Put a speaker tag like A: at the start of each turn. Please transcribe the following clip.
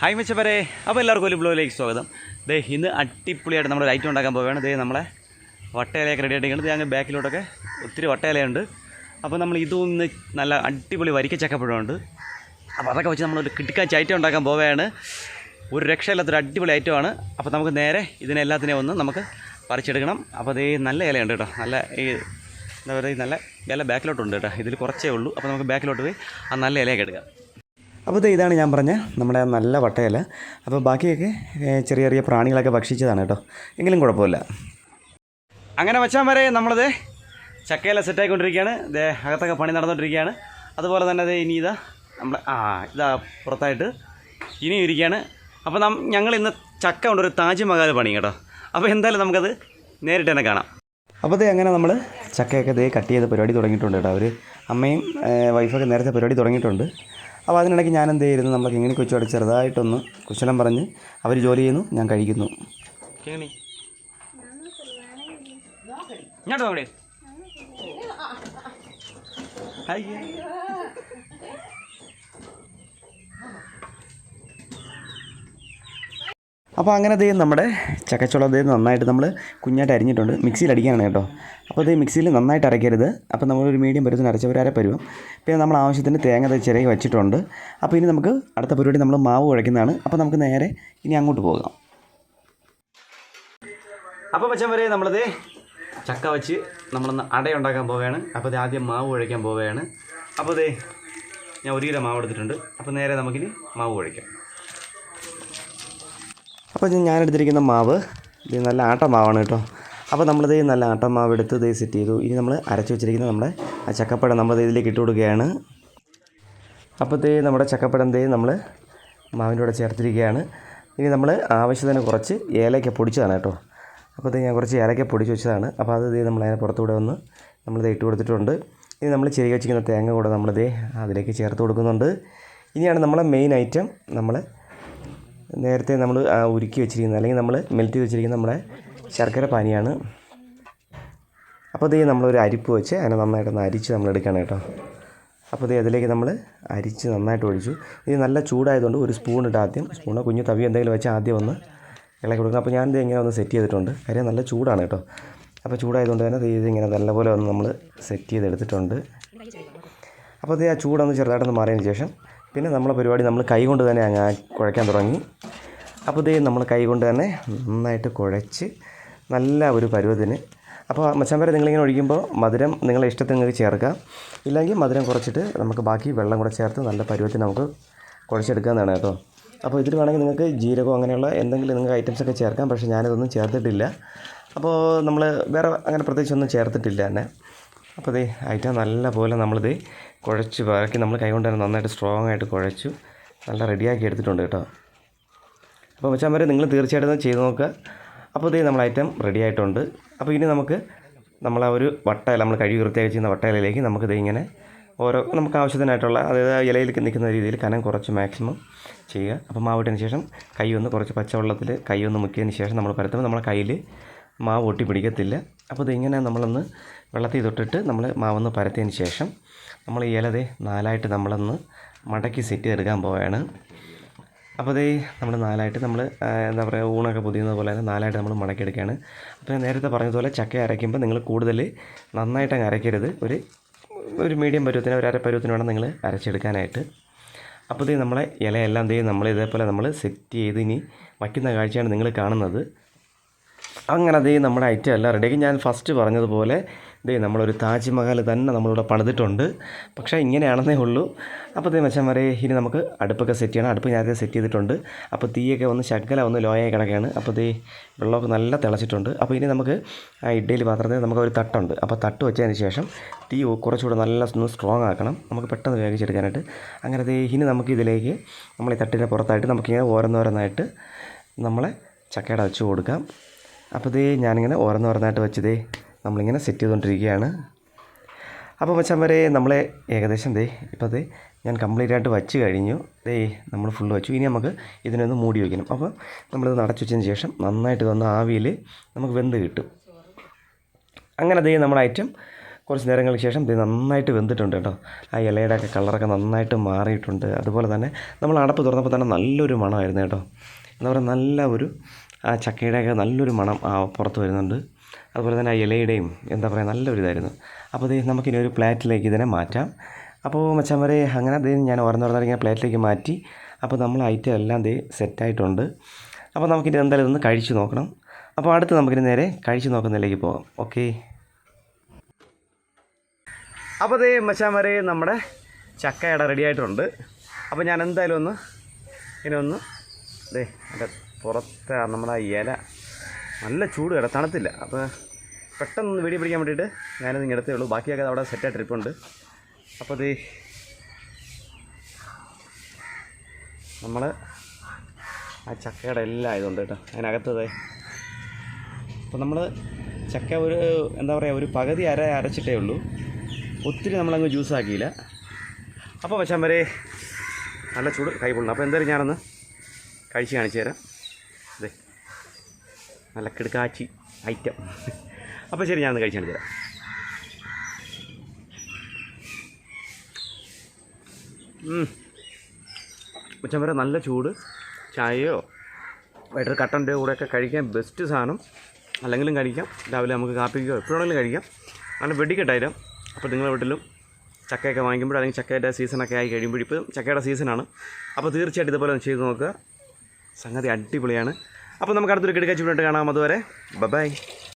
A: Hi മെച്ചപ്പരെ അപ്പോൾ എല്ലാവർക്കും ഒരു ബ്ലോഗിലേക്ക് സ്വാഗതം. ദേ ഇന്ന് അടിപൊളിയായിട്ട് നമ്മൾ ലൈറ്റ് ഉണ്ടാക്കാൻ പോവുകയാണ്. ദേ നമ്മളെ വട്ടയിലയൊക്കെ റെഡി ആയിട്ട് അങ്ങ് ബാക്കിലോട്ടൊക്കെ ഒത്തിരി വട്ടയിലയുണ്ട്. അപ്പോൾ നമ്മൾ ഇതൊന്ന് നല്ല അടിപൊളി വരിക്ക ചക്കപ്പഴമുണ്ട് അപ്പോൾ അതൊക്കെ വെച്ച് നമ്മളൊരു കിട്ടിക്കാച്ച ഐറ്റം ഉണ്ടാക്കാൻ പോവുകയാണ്. ഒരു രക്ഷയില്ലാത്തൊരു അടിപൊളി ഐറ്റമാണ് അപ്പോൾ നമുക്ക് നേരെ ഇതിനെല്ലാത്തിനെയും ഒന്ന് നമുക്ക് പറിച്ചെടുക്കണം. അപ്പോൾ അതേ നല്ല ഇലയുണ്ട് കേട്ടോ. നല്ല ഈ എന്താ പറയുക നല്ല ഇല ബാക്കിലോട്ടുണ്ട് കേട്ടോ. ഇതിൽ കുറച്ചേ ഉള്ളൂ. അപ്പോൾ നമുക്ക് ബാക്കിലോട്ട് പോയി ആ നല്ല ഇലയൊക്കെ എടുക്കാം. അപ്പോൾ ദേ ഇതാണ് ഞാൻ പറഞ്ഞ നമ്മുടെ നല്ല വട്ടയില. അപ്പോൾ ബാക്കിയൊക്കെ ചെറിയ ചെറിയ പ്രാണികളൊക്കെ ഭക്ഷിച്ചതാണ് കേട്ടോ. എങ്കിലും കുഴപ്പമില്ല. അങ്ങനെ വച്ചാൽ വരെ നമ്മളത് ചക്കയില സെറ്റായിക്കൊണ്ടിരിക്കുകയാണ് ദേ അകത്തൊക്കെ പണി നടന്നുകൊണ്ടിരിക്കുകയാണ് അതുപോലെ തന്നെ അത് ഇനി ഇതാ നമ്മൾ ആ ഇതാ പുറത്തായിട്ട് ഇനിയും ഇരിക്കുകയാണ്. അപ്പോൾ നം ഞങ്ങൾ ഇന്ന് ചക്ക കൊണ്ടൊരു താജ്മഹൽ പണി കേട്ടോ. അപ്പോൾ എന്തായാലും നമുക്കത് നേരിട്ട് തന്നെ കാണാം. അപ്പോൾ ദേ അങ്ങനെ നമ്മൾ ചക്കയൊക്കെ ഇതേ കട്ട് ചെയ്ത് പരിപാടി തുടങ്ങിയിട്ടുണ്ട് കേട്ടോ. അവർ അമ്മയും വൈഫൊക്കെ നേരത്തെ പരിപാടി തുടങ്ങിയിട്ടുണ്ട്. അപ്പോൾ അതിനിടയ്ക്ക് ഞാൻ എന്ത് ചെയ്യുന്നു നമ്മളെ കിങ്ങിണി കൊച്ചുമായിട്ട് ചെറുതായിട്ടൊന്ന് കുശലം പറഞ്ഞ് അവർ ജോലി ചെയ്യുന്നു ഞാൻ കഴിക്കുന്നു. കിങ്ങിണി. ഇങ്ങോട്ട് നോക്കണേ അപ്പോൾ അങ്ങനെ ദേ നമ്മുടെ ചക്കച്ചുള ദേ നന്നായിട്ട് നമ്മൾ കുഞ്ഞായിട്ട് അരിഞ്ഞിട്ടുണ്ട്. മിക്സിയിൽ അടിക്കാനാണ് കേട്ടോ. അപ്പോൾ ദേ മിക്സിയിൽ നന്നായിട്ട് അരയ്ക്കരുത്. അപ്പോൾ നമ്മളൊരു മീഡിയം പരുവത്തിന് അരച്ച ഒരു അരപ്പരുവം. പിന്നെ നമ്മൾ ആവശ്യത്തിന് തേങ്ങ ചിരകി വെച്ചിട്ടുണ്ട്. അപ്പോൾ ഇനി നമുക്ക് അടുത്ത പരിപാടി നമ്മൾ മാവ് കുഴയ്ക്കുന്നതാണ്. അപ്പോൾ നമുക്ക് നേരെ ഇനി അങ്ങോട്ട് പോകാം. അപ്പോൾ പച്ച വരെ നമ്മളത് ചക്ക വെച്ച് നമ്മളൊന്ന് അടയുണ്ടാക്കാൻ പോവുകയാണ്. അപ്പോൾ ഇത് ആദ്യം മാവ് കുഴയ്ക്കാൻ പോവുകയാണ്. അപ്പോൾ ദേ ഞാൻ ഒരു കിലോ മാവ് എടുത്തിട്ടുണ്ട്. അപ്പോൾ നേരെ നമുക്കിനി മാവ് കുഴയ്ക്കാം. അപ്പോൾ ഞാൻ എടുത്തിരിക്കുന്ന മാവ് ഇത് നല്ല ആട്ട മാവാണ് കേട്ടോ. അപ്പോൾ നമ്മളിത് നല്ല ആട്ട മാവ് എടുത്ത് ഇത് സെറ്റ് ചെയ്തു. ഇനി നമ്മൾ അരച്ച് വെച്ചിരിക്കുന്ന നമ്മുടെ ആ ചക്കപ്പഴം നമ്മൾ ഇതിലേക്ക് ഇട്ട് കൊടുക്കുകയാണ്. അപ്പോൾ ദേ നമ്മുടെ ചക്കപ്പഴം തേ നമ്മൾ മാവിന്റെ കൂടെ ചേർത്തിരിക്കുകയാണ്. ഇനി നമ്മൾ ആവശ്യത്തിന് കുറച്ച് ഏലയ്ക്ക പൊടിച്ചതാണ് കേട്ടോ. അപ്പോൾ ഇത് ഞാൻ കുറച്ച് ഏലയ്ക്ക പൊടിച്ച് വെച്ചതാണ്. അപ്പോൾ അത് ഇതേ നമ്മൾ അതിനെ പുറത്തുകൂടെ ഒന്ന് നമ്മളിത് ഇട്ട് കൊടുത്തിട്ടുണ്ട്. ഇനി നമ്മൾ ചെറിയ വെച്ചിരിക്കുന്ന തേങ്ങ കൂടെ നമ്മളിതേ അതിലേക്ക് ചേർത്ത് കൊടുക്കുന്നുണ്ട്. ഇനിയാണ് നമ്മളെ മെയിൻ ഐറ്റം നമ്മൾ നേരത്തെ നമ്മൾ ഉരുക്കി വെച്ചിരിക്കുന്ന അല്ലെങ്കിൽ നമ്മൾ മെൽറ്റ് ചെയ്ത് വെച്ചിരിക്കുന്ന നമ്മുടെ ശർക്കര പാനിയാണ്. അപ്പോൾ ഇതേ നമ്മളൊരു അരിപ്പ് വെച്ച് അതിനെ നന്നായിട്ടൊന്ന് അരിച്ച് നമ്മൾ എടുക്കണം കേട്ടോ. അപ്പോൾ ഇതേ അതിലേക്ക് നമ്മൾ അരിച്ച് നന്നായിട്ട് ഒഴിച്ചു. ഇത് നല്ല ചൂടായതുകൊണ്ട് ഒരു സ്പൂൺ ഇട്ട് ആദ്യം സ്പൂണോ കുഞ്ഞു തവി എന്തെങ്കിലും വെച്ച് ആദ്യം ഒന്ന് ഇളക്കി കൊടുക്കുക അപ്പോൾ ഞാനിത് ഇങ്ങനെ ഒന്ന് സെറ്റ് ചെയ്തിട്ടുണ്ട്. കാര്യം നല്ല ചൂടാണ് കേട്ടോ. അപ്പോൾ ചൂടായതുകൊണ്ട് തന്നെ ഇത് ഇങ്ങനെ നല്ലപോലെ ഒന്ന് നമ്മൾ സെറ്റ് ചെയ്തെടുത്തിട്ടുണ്ട്. അപ്പോൾ ഇത് ആ ചൂടൊന്ന് ചെറുതായിട്ടൊന്ന് മാറിയതിന് ശേഷം പിന്നെ നമ്മളെ പരിപാടി നമ്മൾ കൈ കൊണ്ട് തന്നെ അങ്ങ് കുഴയ്ക്കാൻ തുടങ്ങി. അപ്പോൾ ഇതേ നമ്മൾ കൈ കൊണ്ട് തന്നെ നന്നായിട്ട് കുഴച്ച് നല്ല ഒരു പരുവത്തിന്. അപ്പോൾ മച്ചാൻ വരെ നിങ്ങളിങ്ങനെ ഒഴിക്കുമ്പോൾ മധുരം നിങ്ങളെ ഇഷ്ടത്തിന് നിങ്ങൾക്ക് ചേർക്കാം. ഇല്ലെങ്കിൽ മധുരം കുറച്ചിട്ട് നമുക്ക് ബാക്കി വെള്ളം കൂടെ ചേർത്ത് നല്ല പരുവത്തിന് നമുക്ക് കുഴച്ചെടുക്കാമെന്നാണ് കേട്ടോ. അപ്പോൾ ഇതിൽ വേണമെങ്കിൽ നിങ്ങൾക്ക് ജീരകം അങ്ങനെയുള്ള എന്തെങ്കിലും നിങ്ങൾക്ക് ഐറ്റംസ് ഒക്കെ ചേർക്കാം. പക്ഷേ ഞാനിതൊന്നും ചേർത്തിട്ടില്ല. അപ്പോൾ നമ്മൾ വേറെ അങ്ങനെ പ്രത്യേകിച്ചൊന്നും ചേർത്തിട്ടില്ല തന്നെ അപ്പോൾ ദേ ഐറ്റം നല്ലപോലെ നമ്മളിത് കുഴച്ച് ബാക്കി നമ്മൾ കൈകൊണ്ട് തന്നെ നന്നായിട്ട് സ്ട്രോങ് ആയിട്ട് കുഴച്ചു. നല്ല റെഡിയാക്കി എടുത്തിട്ടുണ്ട് കേട്ടോ. അപ്പോൾ വെച്ചാൽ വരെ നിങ്ങൾ തീർച്ചയായിട്ടും ചെയ്ത് നോക്കുക. അപ്പോൾ ഇതേ നമ്മൾ ഐറ്റം റെഡി ആയിട്ടുണ്ട്. അപ്പോൾ ഇനി നമുക്ക് നമ്മൾ ആ ഒരു വട്ടയില നമ്മൾ കഴുകി വൃത്തിയാക്കി ചെയ്യുന്ന വട്ടയിലയിലേക്ക് നമുക്കിത് ഇങ്ങനെ ഓരോ നമുക്ക് ആവശ്യത്തിനായിട്ടുള്ള അതായത് ആ ഇലയിൽ നിൽക്കുന്ന രീതിയിൽ കനം കുറച്ച് മാക്സിമം ചെയ്യുക. അപ്പോൾ മാവിട്ടതിന് ശേഷം കൈ ഒന്ന് കുറച്ച് പച്ചവെള്ളത്തിൽ കൈ ഒന്ന് മുക്കിയതിന് ശേഷം നമ്മൾ പരത്തുമ്പോൾ നമ്മളെ കയ്യിൽ മാവ് ഒട്ടി പിടിക്കത്തില്ല. അപ്പോൾ ഇതിങ്ങനെ നമ്മളൊന്ന് വെള്ളത്തിൽ തൊട്ടിട്ട് നമ്മൾ മാവൊന്ന് പരത്തിയതിന് ശേഷം നമ്മൾ ഈ ഇലതേ നാലായിട്ട് നമ്മളൊന്ന് മടക്കി സെറ്റ് ചെയ്തെടുക്കാൻ പോവുകയാണ് അപ്പോൾ അതേ നമ്മൾ നാലായിട്ട് നമ്മൾ എന്താ പറയുക ഊണൊക്കെ പൊതിയുന്നത് പോലെ തന്നെ നാലായിട്ട് നമ്മൾ മടക്കിയെടുക്കുകയാണ്. അപ്പോൾ ഞാൻ നേരത്തെ പറഞ്ഞതുപോലെ ചക്ക അരയ്ക്കുമ്പോൾ നിങ്ങൾ കൂടുതൽ നന്നായിട്ട് അങ്ങ് അരയ്ക്കരുത്. ഒരു ഒരു മീഡിയം പരുവത്തിന് ഒരു അര പരുവത്തിന് വേണം നിങ്ങൾ അരച്ചെടുക്കാനായിട്ട്. അപ്പോൾ ഇത് നമ്മളെ ഇലയെല്ലാം ദേ നമ്മൾ ഇതേപോലെ നമ്മൾ സെറ്റ് ചെയ്ത് ഇനി വയ്ക്കുന്ന കാഴ്ചയാണ് നിങ്ങൾ കാണുന്നത്. അങ്ങനെ അതേ നമ്മുടെ ഐറ്റം എല്ലാം റെഡിയാക്കി ഞാൻ ഫസ്റ്റ് പറഞ്ഞതുപോലെ ഇതേ നമ്മളൊരു താജ്മഹൽ തന്നെ നമ്മളിവിടെ പണിതിട്ടുണ്ട്. പക്ഷേ ഇങ്ങനെയാണെന്നേ ഉള്ളൂ. അപ്പോൾ ദേ മച്ചന്മാരെ ഇനി നമുക്ക് അടുപ്പൊക്കെ സെറ്റ് ചെയ്യണം. അടുപ്പ് ഞാനത് സെറ്റ് ചെയ്തിട്ടുണ്ട്. അപ്പോൾ തീയൊക്കെ ഒന്ന് ശകല ഒന്ന് ലോയായി കിടക്കുകയാണ്. അപ്പോൾ ദേ വെള്ളമൊക്കെ നല്ല തിളച്ചിട്ടുണ്ട്. അപ്പോൾ ഇനി നമുക്ക് ആ ഇഡ്ഡലി പാത്രത്തിൽ നമുക്ക് ഒരു തട്ടുണ്ട്. അപ്പോൾ തട്ട് വെച്ചതിന് ശേഷം തീ കുറച്ചുകൂടെ നല്ല ഒന്ന് സ്ട്രോങ് ആക്കണം. നമുക്ക് പെട്ടെന്ന് വേവിച്ചെടുക്കാനായിട്ട്. അങ്ങനെ അതേ ഇനി നമുക്ക് ഇതിലേക്ക് നമ്മൾ ഈ തട്ടിന്റെ പുറത്തായിട്ട് നമുക്കിങ്ങനെ ഓരോന്നോരോന്നായിട്ട് നമ്മളെ ചക്കയുടെ വെച്ച് കൊടുക്കാം. അപ്പോൾ ദേ ഞാനിങ്ങനെ ഓരോന്നോരോന്നായിട്ട് വെച്ച് ദേ നമ്മളിങ്ങനെ സെറ്റ് ചെയ്തുകൊണ്ടിരിക്കുകയാണ് അപ്പോൾ മച്ചാൻ വരെ നമ്മളെ ഏകദേശം ദേ ഇപ്പോൾ ദേ ഞാൻ കംപ്ലീറ്റ് ആയിട്ട് വച്ച് കഴിഞ്ഞു. ദേ നമ്മൾ ഫുള്ള് വെച്ചു. ഇനി നമുക്ക് ഇതിനൊന്ന് മൂടി വയ്ക്കണം അപ്പോൾ നമ്മളിത് നടച്ചു വെച്ചതിന് ശേഷം നന്നായിട്ട് വന്ന് ആവിയിൽ നമുക്ക് വെന്ത് കിട്ടും. അങ്ങനെ ദേ നമ്മുടെ ഐറ്റം കുറച്ച് നേരങ്ങൾക്ക് ശേഷം ഇത് നന്നായിട്ട് വെന്തിട്ടുണ്ട് കേട്ടോ. ആ ഇലയുടെ ഒക്കെ കളറൊക്കെ നന്നായിട്ട് മാറിയിട്ടുണ്ട്. അതുപോലെ തന്നെ നമ്മൾ അടപ്പ് തുറന്നപ്പോൾ തന്നെ നല്ലൊരു മണമായിരുന്നു കേട്ടോ. എന്താ പറയുക നല്ല ഒരു ആ ചക്കയുടെയൊക്കെ നല്ലൊരു മണം ആ പുറത്ത് വരുന്നുണ്ട്. അതുപോലെ തന്നെ ആ ഇലയുടെയും എന്താ പറയുക നല്ലൊരു ഇതായിരുന്നു അപ്പോൾ ഇത് നമുക്കിനി ഒരു പ്ലേറ്റിലേക്ക് ഇതിനെ മാറ്റാം. അപ്പോൾ മച്ചാൻ അങ്ങനെ ദേ ഞാൻ ഓർന്ന് ഇങ്ങനെ പ്ലേറ്റിലേക്ക് മാറ്റി. അപ്പോൾ നമ്മൾ ഐറ്റം എല്ലാം ദേ സെറ്റായിട്ടുണ്ട്. അപ്പോൾ നമുക്കിനി എന്തായാലും ഇതൊന്ന് കഴിച്ചു നോക്കണം. അപ്പോൾ അടുത്ത് നമുക്കിനി നേരെ കഴിച്ചു നോക്കുന്നതിലേക്ക് പോകാം. ഓക്കെ. അപ്പോൾ അതേ മച്ചാൻ വരെ നമ്മുടെ ചക്കയട റെഡി ആയിട്ടുണ്ട് അപ്പോൾ ഞാൻ എന്തായാലും ഒന്ന് ഇനി ഒന്ന് ദേ പുറത്തെ നമ്മുടെ ഇല. നല്ല ചൂട് കിട തണുത്തില്ല. അപ്പോൾ പെട്ടെന്ന് വെടി പിടിക്കാൻ വേണ്ടിയിട്ട് ഞാനത് ഇങ്ങനെ എടുത്തേ ഉള്ളൂ. ബാക്കിയൊക്കെ അവിടെ സെറ്റായിട്ട് ഇരിപ്പുണ്ട്. അപ്പോൾ ദേ നമ്മൾ ആ ചക്കയുടെ എല്ലാം ഇതുണ്ട് കേട്ടോ അതിനകത്തത് അപ്പോൾ നമ്മൾ ചക്ക ഒരു എന്താ പറയുക ഒരു പകുതി അര അരച്ചിട്ടേ ഉള്ളൂ. ഒത്തിരി നമ്മളങ്ങ് ജ്യൂസ് ആക്കിയില്ല. അപ്പോൾ വശം വരെ നല്ല ചൂട് കൈ അപ്പോൾ എന്തായാലും ഞാനൊന്ന് കഴിച്ച് കാണിച്ചു തരാം. നല്ല കിടുക്കാച്ചി ഐറ്റം. അപ്പോൾ ശരി ഞാനൊന്ന് കഴിച്ചാണ് തരാം. ഉച്ചം വരെ നല്ല ചൂട്. ചായയോ വൈകിട്ട് കട്ടന്റെ കൂടെയൊക്കെ കഴിക്കാൻ ബെസ്റ്റ് സാധനം. അല്ലെങ്കിലും കഴിക്കാം. രാവിലെ നമുക്ക് കാപ്പിക്കോ എപ്പോഴാണെങ്കിലും കഴിക്കാം. അങ്ങനെ വെടിക്കെട്ടായാലും അപ്പോൾ നിങ്ങളുടെ വീട്ടിലും ചക്കയൊക്കെ വാങ്ങിക്കുമ്പോൾ അല്ലെങ്കിൽ ചക്കയുടെ സീസണൊക്കെ ആയി കഴിയുമ്പോൾ ഇപ്പോൾ ചക്കയുടെ സീസണാണ് അപ്പോൾ തീർച്ചയായിട്ടും ഇതുപോലെ ചെയ്ത് നോക്കുക. സംഗതി അടിപൊളിയാണ്. അപ്പോൾ നമുക്ക് അടുത്തൊരു കിടക്കാച്ചി വീണ്ടും കാണാം അതുവരെ. ബൈ